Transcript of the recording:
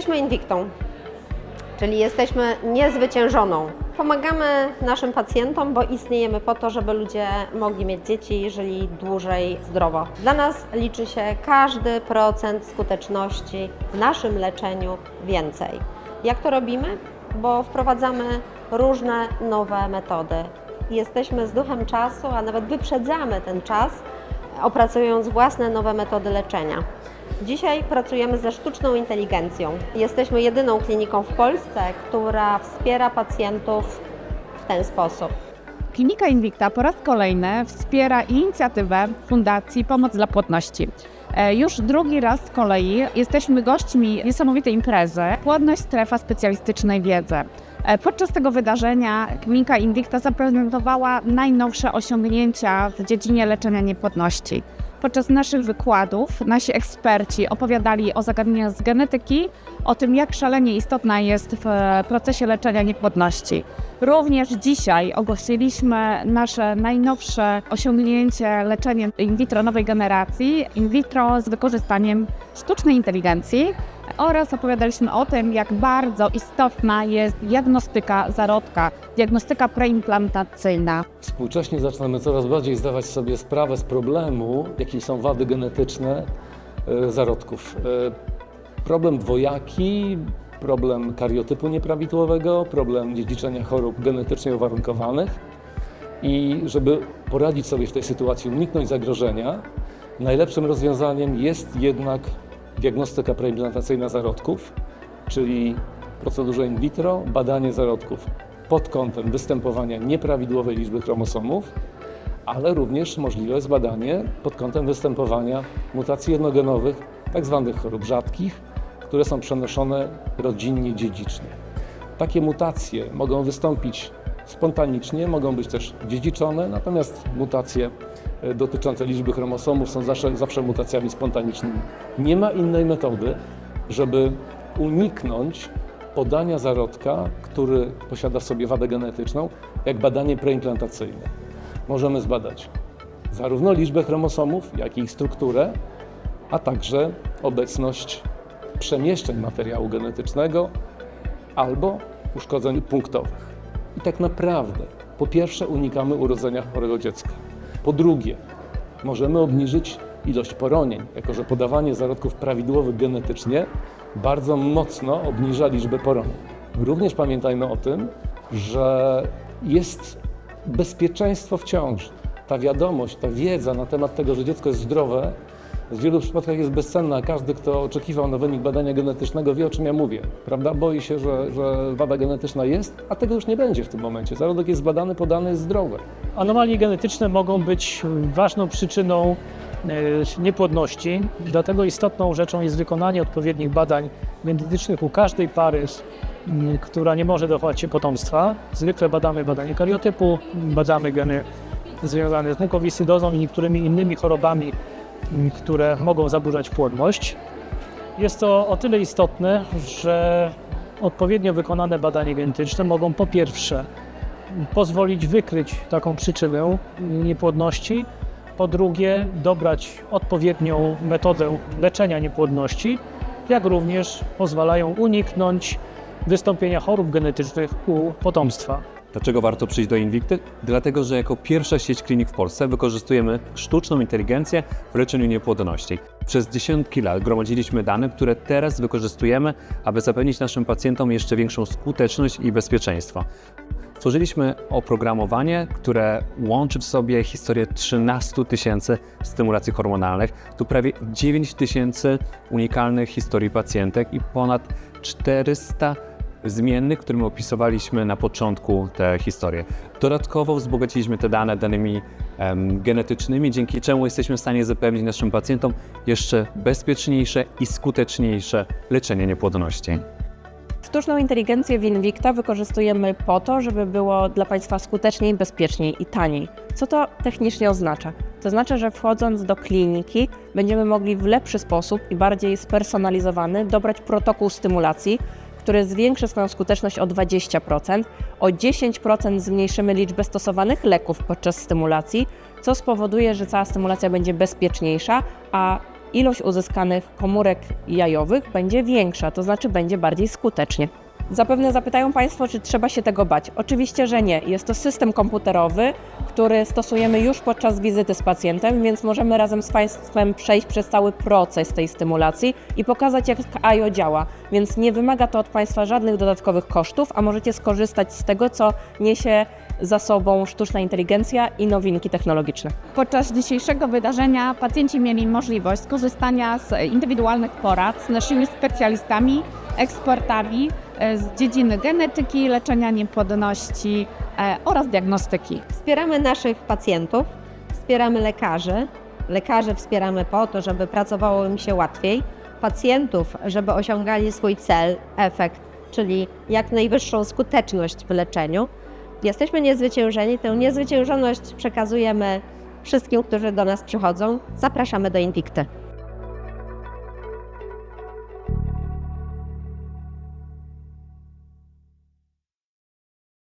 Jesteśmy Invictą, czyli jesteśmy niezwyciężoną. Pomagamy naszym pacjentom, bo istniejemy po to, żeby ludzie mogli mieć dzieci i żyli dłużej zdrowo. Dla nas liczy się każdy procent skuteczności w naszym leczeniu więcej. Jak to robimy? Bo wprowadzamy różne nowe metody. Jesteśmy z duchem czasu, a nawet wyprzedzamy ten czas, opracując własne nowe metody leczenia. Dzisiaj pracujemy ze sztuczną inteligencją. Jesteśmy jedyną kliniką w Polsce, która wspiera pacjentów w ten sposób. Klinika Invicta po raz kolejny wspiera inicjatywę Fundacji Pomoc dla Płodności. E, Już drugi raz z kolei jesteśmy gośćmi niesamowitej imprezy Płodność Strefa Specjalistycznej Wiedzy. E, Podczas tego wydarzenia klinika Invicta zaprezentowała najnowsze osiągnięcia w dziedzinie leczenia niepłodności. Podczas naszych wykładów nasi eksperci opowiadali o zagadnieniach z genetyki, o tym jak szalenie istotna jest w e, procesie leczenia niepłodności. Również dzisiaj ogłosiliśmy nasze najnowsze osiągnięcie leczenia in vitro nowej generacji, in vitro z wykorzystaniem sztucznej inteligencji oraz opowiadaliśmy o tym, jak bardzo istotna jest diagnostyka zarodka, diagnostyka preimplantacyjna. Współcześnie zaczynamy coraz bardziej zdawać sobie sprawę z problemu, jakim są wady genetyczne e, zarodków. E, Problem dwojaki, problem kariotypu nieprawidłowego, problem dziedziczenia chorób genetycznie uwarunkowanych. I żeby poradzić sobie w tej sytuacji, uniknąć zagrożenia, najlepszym rozwiązaniem jest jednak diagnostyka preimplantacyjna zarodków, czyli procedurze in vitro badanie zarodków pod kątem występowania nieprawidłowej liczby chromosomów, ale również możliwe jest badanie pod kątem występowania mutacji jednogenowych, tak zwanych chorób rzadkich, które są przenoszone rodzinnie dziedzicznie. Takie mutacje mogą wystąpić spontanicznie, mogą być też dziedziczone, natomiast mutacje dotyczące liczby chromosomów są zawsze, zawsze mutacjami spontanicznymi. Nie ma innej metody, żeby uniknąć podania zarodka, który posiada w sobie wadę genetyczną, jak badanie preimplantacyjne. Możemy zbadać zarówno liczbę chromosomów, jak i ich strukturę, a także obecność przemieszczeń materiału genetycznego albo uszkodzeń punktowych. I tak naprawdę, po pierwsze, unikamy urodzenia chorego dziecka. Po drugie, możemy obniżyć ilość poronień, jako że podawanie zarodków prawidłowych genetycznie bardzo mocno obniża liczbę poronień. Również pamiętajmy o tym, że jest bezpieczeństwo w ciąży. Ta wiadomość, ta wiedza na temat tego, że dziecko jest zdrowe, w wielu przypadkach jest bezcenna. Każdy, kto oczekiwał na wynik badania genetycznego, wie o czym ja mówię. Prawda? Boi się, że, że wada genetyczna jest, a tego już nie będzie w tym momencie. Zarodek jest badany, podany, jest zdrowy. Anomalie genetyczne mogą być ważną przyczyną e, niepłodności, dlatego istotną rzeczą jest wykonanie odpowiednich badań genetycznych u każdej pary, która nie może dochować się potomstwa. Zwykle badamy badanie kariotypu, badamy geny związane z mukowiscydozą i niektórymi innymi chorobami, które mogą zaburzać płodność. Jest to o tyle istotne, że odpowiednio wykonane badania genetyczne mogą po pierwsze pozwolić wykryć taką przyczynę niepłodności. Po drugie, dobrać odpowiednią metodę leczenia niepłodności, jak również pozwalają uniknąć wystąpienia chorób genetycznych u potomstwa. Dlaczego warto przyjść do Invicty? Dlatego, że jako pierwsza sieć klinik w Polsce wykorzystujemy sztuczną inteligencję w leczeniu niepłodności. Przez dziesiątki lat gromadziliśmy dane, które teraz wykorzystujemy, aby zapewnić naszym pacjentom jeszcze większą skuteczność i bezpieczeństwo. Stworzyliśmy oprogramowanie, które łączy w sobie historię 13 tysięcy stymulacji hormonalnych, tu prawie 9 tysięcy unikalnych historii pacjentek i ponad 400 zmiennych, którym opisywaliśmy na początku te historie. Dodatkowo wzbogaciliśmy te dane danymi em, genetycznymi, dzięki czemu jesteśmy w stanie zapewnić naszym pacjentom jeszcze bezpieczniejsze i skuteczniejsze leczenie niepłodności. Sztuczną inteligencję w Invicta wykorzystujemy po to, żeby było dla Państwa skuteczniej, bezpieczniej i taniej. Co to technicznie oznacza? To znaczy, że wchodząc do kliniki będziemy mogli w lepszy sposób i bardziej spersonalizowany dobrać protokół stymulacji, który zwiększy swoją skuteczność o 20%. O 10% zmniejszymy liczbę stosowanych leków podczas stymulacji, co spowoduje, że cała stymulacja będzie bezpieczniejsza, a ilość uzyskanych komórek jajowych będzie większa, to znaczy będzie bardziej skutecznie. Zapewne zapytają Państwo, czy trzeba się tego bać. Oczywiście, że nie. Jest to system komputerowy, który stosujemy już podczas wizyty z pacjentem, więc możemy razem z Państwem przejść przez cały proces tej stymulacji i pokazać, jak AIO działa. Więc nie wymaga to od Państwa żadnych dodatkowych kosztów, a możecie skorzystać z tego, co niesie za sobą sztuczna inteligencja i nowinki technologiczne. Podczas dzisiejszego wydarzenia pacjenci mieli możliwość skorzystania z indywidualnych porad z naszymi specjalistami, ekspertami e, z dziedziny genetyki, leczenia niepłodności e, oraz diagnostyki. Wspieramy naszych pacjentów, wspieramy lekarzy. Lekarzy wspieramy po to, żeby pracowało im się łatwiej. Pacjentów, żeby osiągali swój cel, efekt, czyli jak najwyższą skuteczność w leczeniu. Jesteśmy niezwyciężeni. Tę niezwyciężoność przekazujemy wszystkim, którzy do nas przychodzą. Zapraszamy do Invicty.